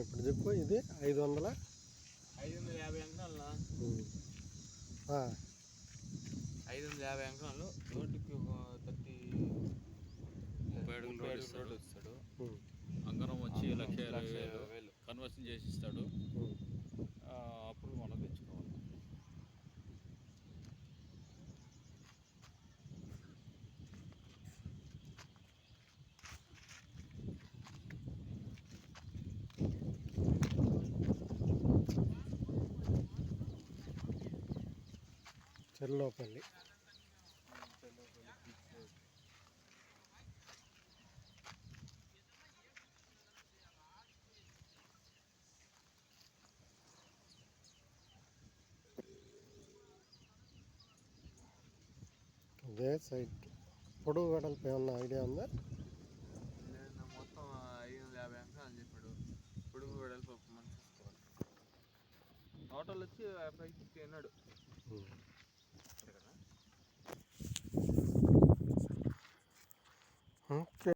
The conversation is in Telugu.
ఇప్పుడు చెప్పు ఇది ఐదు వందల? ఐదు వందల యాభై అంకణాలు. ఆ, ఐదు వందల యాభై అంకణాలు రోడ్డుకి ఒక థర్టీ ముప్పై అడుగులు రోడ్డు అంకరం వచ్చి లక్ష ఇరవై వేలు. కన్వర్షన్ చేసి ఇస్తాడు. చెర్లోపల్లి అదే సైట్ పొడవు వెడల్పు ఏమన్నా ఐడియా ఉందా? మొత్తం ఐదు యాభై చెప్పాడు. పొడుగు వెడల్పు ఒక టోటల్ వచ్చి ఫైవ్ ఫిఫ్టీ అన్నాడు ఓకే.